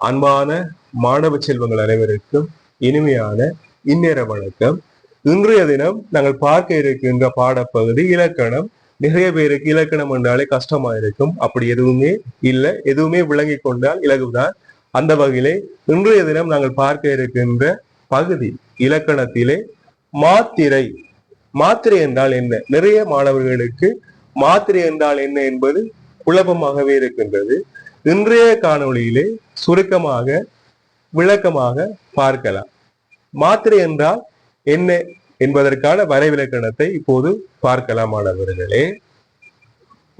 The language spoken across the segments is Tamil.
அன்பான மாணவ செல்வங்கள் அனைவருக்கும் இனிமையான இந்நேர வணக்கம். இன்றைய தினம் நாங்கள் பார்க்க இருக்கின்ற பாடப்பகுதி இலக்கணம். நிறைய பேருக்கு இலக்கணம் என்றாலே கஷ்டமா இருக்கும் அப்படி எதுவுமே இல்லை. எதுவுமே விளங்கி கொண்டால் இலகுதான். அந்த வகையிலே இன்றைய தினம் நாங்கள் பார்க்க இருக்கின்ற பகுதி இலக்கணத்திலே மாத்திரை. மாத்திரை என்றால் என்ன? நிறைய மாணவர்களுக்கு மாத்திரை என்றால் என்ன என்பது குழப்பமாகவே இருக்கின்றது. இன்றைய காணொளியிலே சுருக்கமாக விளக்கமாக பார்க்கலாம். மாத்திரை என்றால் என்ன என்பதற்கான வரைவிலக்கணத்தை இப்போது பார்க்கலாம் மாணவர்களே.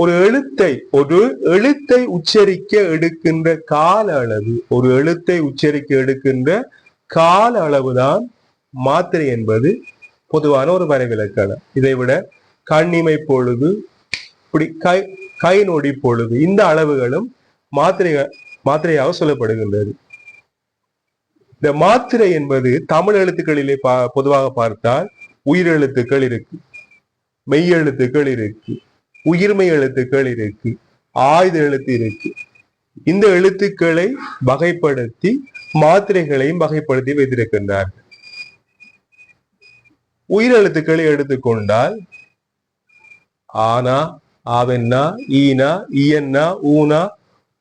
ஒரு எழுத்தை ஒரு எழுத்தை உச்சரிக்க எடுக்கின்ற கால அளவு ஒரு எழுத்தை உச்சரிக்க எடுக்கின்ற கால அளவுதான் மாத்திரை என்பது பொதுவான ஒரு வரைவிலக்கணம். இதை விட கண்ணிமை பொழுது இப்படி கை கை நொடி பொழுது இந்த அளவுகளும் மாத்திரை மாத்திரையாக சொல்லப்படுகின்றது. இந்த மாத்திரை என்பது தமிழ் எழுத்துக்களிலே பா பொதுவாக பார்த்தால் உயிர் எழுத்துக்கள் இருக்கு மெய் எழுத்துக்கள் இருக்கு உயிர்மை எழுத்துக்கள் இருக்கு ஆயுத எழுத்து இருக்கு. இந்த எழுத்துக்களை வகைப்படுத்தி மாத்திரைகளையும் வகைப்படுத்தி வைத்திருக்கின்றார்கள். உயிர் எழுத்துக்களை எடுத்துக்கொண்டால் ஆனா ஆவென்னா ஈனா ஈயன்னா ஊனா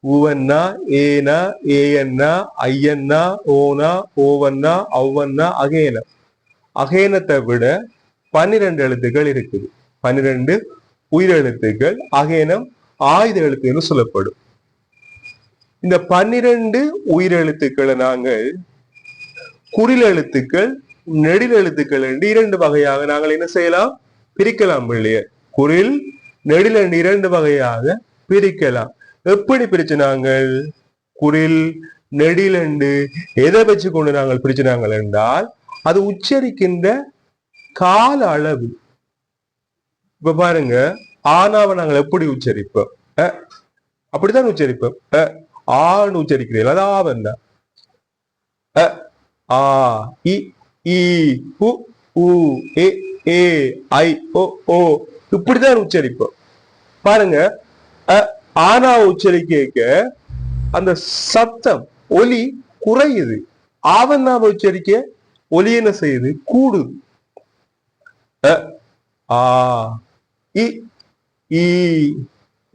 ஊவன்னா ஏனா ஏஎன்னா ஐயன்னா ஓனா ஓவன்னா ஒவ்வன்னா அகேன. அகேனத்தை விட பன்னிரண்டு எழுத்துக்கள் இருக்குது. பன்னிரண்டு உயிரெழுத்துக்கள் அகேனம் ஆயுத எழுத்துன்னு சொல்லப்படும். இந்த பன்னிரண்டு உயிரெழுத்துக்களை நாங்கள் குறில் எழுத்துக்கள் நெடில் எழுத்துக்கள் என்று இரண்டு வகையாக நாங்கள் என்ன செய்யலாம்? பிரிக்கலாம் பிள்ளையர் குறில் நெடில் என்று இரண்டு வகையாக பிரிக்கலாம். எப்படி பிரிச்சு நாங்கள்? குரில் நெடிலண்டு எதை வச்சு கொண்டு நாங்கள் பிரிச்சு நாங்கள் என்றால் அது உச்சரிக்கின்ற கால அளவு. இப்ப பாருங்க ஆனாவை நாங்கள் எப்படி உச்சரிப்போம்? அப்படித்தான் உச்சரிப்போம். ஆண் உச்சரிக்கிறீர்கள். அது ஆவன் தான் ஆ இ இ உ உ ஏ ஏ ஐ ஓ ஓ. இப்படிதான் உச்சரிப்போம். பாருங்க ஆனா உச்சரிக்க அந்த சத்தம் ஒலி குறையுது. ஆவன்னாவை உச்சரிக்க ஒலி என்ன செய்யுது? கூடுது. ஆ இ ஈ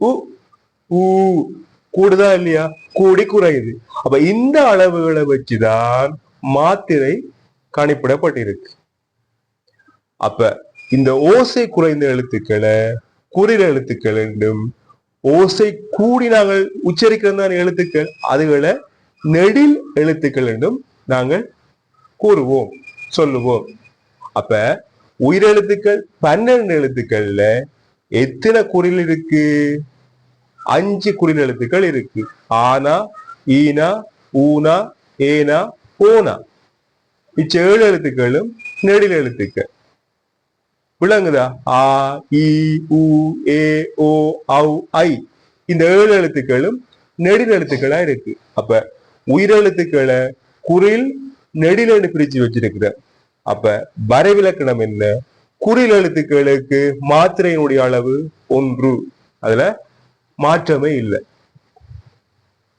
உ ஊ கூடுதா இல்லையா? கூடி குறையுது. அப்ப இந்த அளவுகளை வச்சுதான் மாத்திரை கணிப்பிடப்பட்டிருக்கு. அப்ப இந்த ஓசை குறைந்த எழுத்துக்களை குறிற எழுத்துக்கள் என்றும் ஓசை கூடி நாங்கள் உச்சரிக்கிறதான எழுத்துக்கள். அதுகளை நெடில் எழுத்துக்கள் என்றும் நாங்கள் கூறுவோம் சொல்லுவோம். அப்ப உயிரெழுத்துக்கள் பன்னெண்டு எழுத்துக்கள்ல எத்தனை குறில் இருக்கு? அஞ்சு குறில் எழுத்துக்கள் இருக்கு. ஆனா ஈனா ஊனா ஏனா ஓனா இச்சேழு ஏழு எழுத்துக்களும் நெடில் எழுத்துக்கள். விளங்குதா? ஆ இ உ ஏ ஓ ஔ ஐ. இந்த ஏழு எழுத்துக்களும் நெடில் எழுத்துக்களா இருக்கு. அப்ப உயிரெழுத்துக்களை குறில் நெடிலன்னு பிரிச்சு வச்சிருக்கிற. அப்ப வரைவிலக்கணம் என்ன? குறில் எழுத்துக்களுக்கு மாத்திரையினுடைய அளவு ஒன்று. அதுல மாற்றமே இல்லை.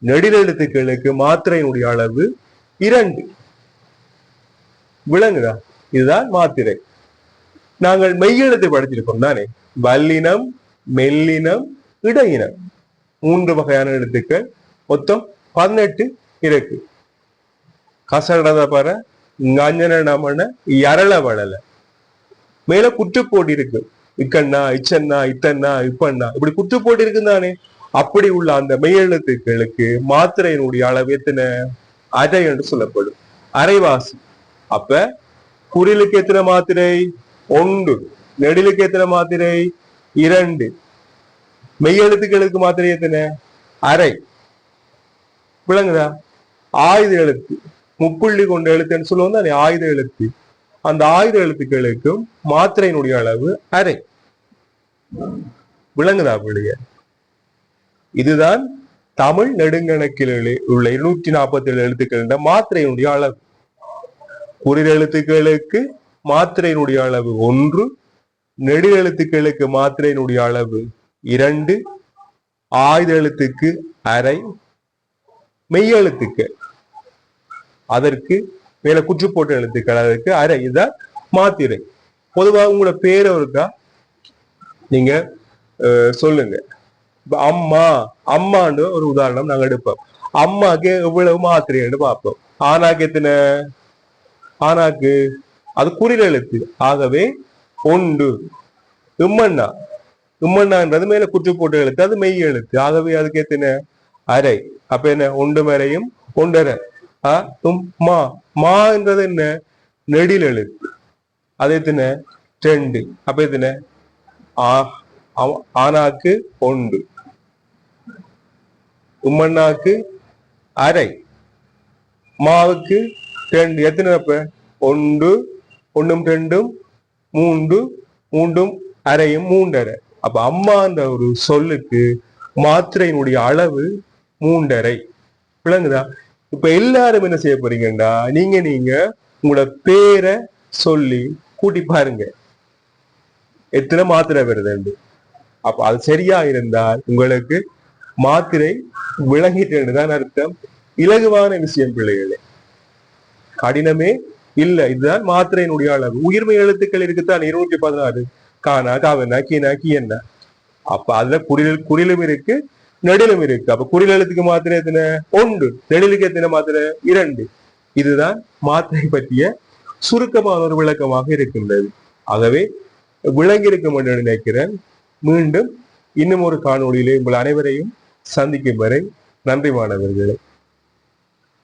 நெடில் எழுத்துக்களுக்கு மாத்திரையினுடைய அளவு இரண்டு. விளங்குதா? இதுதான் மாத்திரை. நாங்கள் மெய்யெழுத்தை படிச்சிருக்கோம் தானே? வல்லினம் மெல்லினம் இடையினம். மூன்று வகையான எழுத்துக்கள். மொத்தம் பதினெட்டு இருக்கு கசடத பர. கஞ்சன நமன யரள வளல மேல குற்றுப்போட்டி இருக்கு. இக்கண்ணா இச்சண்ணா இத்தன்னா இப்பண்ணா. இப்படி குற்றுப்போட்டி இருக்கு தானே? அப்படி உள்ள அந்த மெய்யெழுத்துக்களுக்கு மாத்திரையினுடைய அளவு எத்தனை? அரை என்று சொல்லப்படும். அரைவாசி. அப்ப குரிலுக்கு எத்தனை மாத்திரை? ஒன்று. நெடிலுக்கு எத்தனை மாத்திரை? இரண்டு. மெய்யெழுத்துக்களுக்கு மாத்திரை எத்தனை? அரை. விளங்குதா? ஆயுத எழுத்து. முப்புள்ளி கொண்ட எழுத்துன்னு சொல்லுவோம் தானே ஆயுத எழுத்து. அந்த ஆயுத எழுத்துக்களுக்கும் மாத்திரையினுடைய அளவு அரை. விளங்குதா பிள்ளைய? இதுதான் தமிழ் நெடுங்கணக்கில் உள்ள இருநூற்றி நாற்பத்தி ஏழு எழுத்துக்கள் மாத்திரையினுடைய அளவு. குறில் எழுத்துக்களுக்கு மாத்திரையினுடைய அளவு ஒன்று நெடு எழுத்துக்களுக்கு மாத்திரையினுடைய அளவு இரண்டு ஆயுத எழுத்துக்கு அரை மெய்யெழுத்துக்கள் அதற்கு மேல குற்று போட்ட எழுத்துக்கள் அதற்கு அரை. இதுதான் மாத்திரை. பொதுவாக உங்களோட பேரை இருக்கா? நீங்க அஹ், சொல்லுங்க. அம்மா அம்மான்னு ஒரு உதாரணம் நாங்க எடுப்போம். அம்மாக்கு எவ்வளவு மாத்திரைன்னு பார்ப்போம். ஆனாக்கு எத்தனை? ஆனாக்கு அது குறில் எழுத்து ஆகவே ஒன்று இம்மண்ணா. இம்மண்ணான்றது மேல குற்று போட்டு எழுத்து அது மெய் எழுத்து. ஆகவே அதுக்கு எத்தனை அரை. அப்ப என்ன? ஒன்று மேலையும் ஒன்றரை. ஆ மா. மான்றது என்ன? நெடில் எழுத்து. அது எத்தனை? ரெண்டு. அப்ப எத்தனை? ஆ ஆனாக்கு ஒன்று. உம்மண்ணாக்கு அரை. மாவுக்கு ரெண்டு. எத்தனை அப்ப? ஒன்று ஒன்றும் ரெண்டும் மூன்று மூன்றும் அரையும் மூன்றரை. அப்ப அம்மான்ற ஒரு சொல்லுக்கு மாத்திரையினுடைய அளவு மூன்றரை. விளங்குதா? இப்ப எல்லாரும் என்ன செய்ய போறீங்கடா நீங்க நீங்க உங்களோட பேரை சொல்லி கூட்டி பாருங்க. எத்தனை மாத்திரை வருதுண்டு அப்ப அது சரியா இருந்தால் உங்களுக்கு மாத்திரை விளங்கிட்டு தான் அர்த்தம். இலகுவான விஷயம் பிள்ளைகளே. கடினமே இல்ல இதுதான் மாத்திரையினுடைய அளவு. உயிர்மை எழுத்துக்கள் இருக்குத்தான் இருநூற்றி பதினாறு. கானா காவனா கீனா கீயன்னா அப்ப அதுல குறில் குறிலும் இருக்கு நெடிலும் இருக்கு. அப்ப குறில் எழுத்துக்கு மாத்திரை எத்தனை? ஒன்று. நெடிலுக்கு எத்தனை மாத்திரை? இரண்டு. இதுதான் மாத்திரை பற்றிய சுருக்கமான ஒரு விளக்கமாக இருக்கின்றது. ஆகவே விளங்கியிருக்கும் என்று நினைக்கிறேன். மீண்டும் இன்னும் ஒரு காணொளியிலே உங்கள் அனைவரையும் சந்திக்கும் வரை நன்றி மாணவர்களே.